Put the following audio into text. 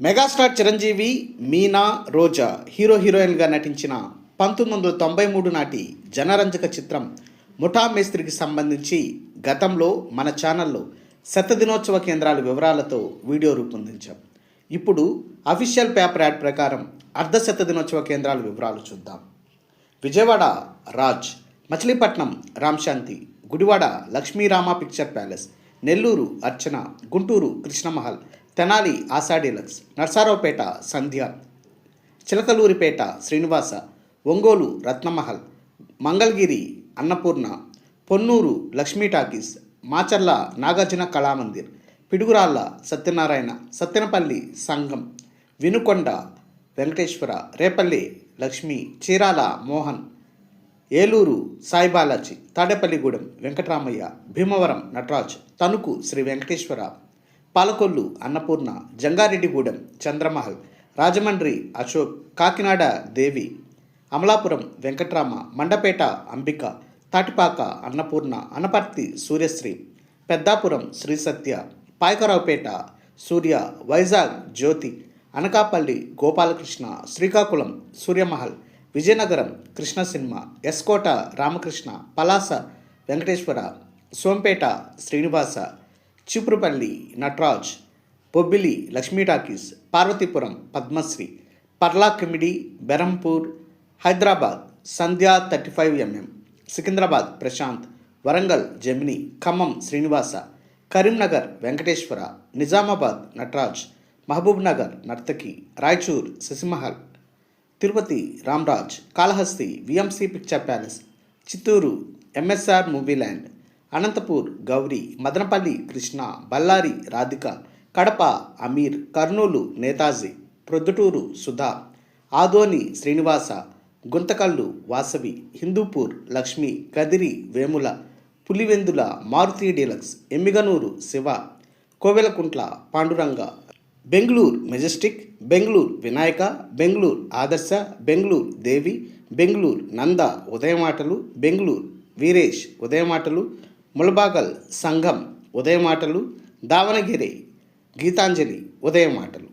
Megastar Chiranjeevi Meena Roja hero హీరోయిన్గా నటించిన పంతొమ్మిది వందల తొంభై మూడు నాటి జనరంజక చిత్రం ముఠా మేస్త్రికి సంబంధించి గతంలో మన ఛానల్లో శతదినోత్సవ కేంద్రాల వివరాలతో వీడియో రూపొందించాం. ఇప్పుడు అఫీషియల్ పేపర్ యాడ్ ప్రకారం అర్ధ శతదినోత్సవ కేంద్రాల వివరాలు చూద్దాం. Vijayawada Raj Machilipatnam Ramshanti Gudivada Lakshmirama picture palace Nellore Archana Guntur Krishnamahal Tenali Asha deluxe Narasaraopet Sandhya Chilakaluripet Srinivasa Ongole Ratnamahal Mangalagiri Annapurna Ponnur Lakshmi talkies Macherla Nagarjuna Kalamandir Piduguralla Satyanarayana Sattenapalli Sangam Vinukonda Venkateswara Repalle Lakshmi Chirala Mohan Eluru Saibalaji Tadepalligudem Venkataramaiah Bhimavaram Nataraj Tanuku Sri Venkateswara Palakollu Annapurna Jangareddygudem Chandramahal Rajahmundry Ashok Kakinada Devi Amalapuram Venkatrama Mandapeta Ambika Tatipaka Annapurna Anaparthi Suryasri Peddapuram Sri Satya Payakaraopeta Surya Vizag Jyothi Anakapalli Gopalakrishna Srikakulam Suryamahal Vizianagaram Krishna cinema Skota Ramakrishna Palasa Venkateswara Sompeta Srinivasa Cheepurupalli Nataraj Bobbili Lakshmi talkies Parvathipuram Padmasri Parla Kimidi Berhampur Hyderabad Sandhya thirty five MM Secunderabad Prashanth Warangal Gemini Khammam Srinivasa Karimnagar Venkateswara Nizamabad Nataraj Mahabubnagar Nartaki Raichur Sasimahal Tirupati Ramraj Kalahasti VMC picture palace Chittoor MSR movie land Anantapur Gowri Madanapalle Krishna Bellary Radhika Kadapa Ameer Kurnool Netaji Proddatur Sudha Adoni Srinivasa Guntakal Vasavi Hindupur Lakshmi Kadiri Vemula Pulivendula Maruthi deluxe Yemmiganur Siva Koilkuntla Panduranga Bengaluru majestic Bengaluru Vinayaka Bengaluru Adarsha Bengaluru Devi Bengaluru నంద ఉదయమాటలు బెంగళూరు వీరేష్ ఉదయమాటలు ములబాగల్ సంఘం ఉదయమాటలు దావనగిరి గీతాంజలి ఉదయమాటలు.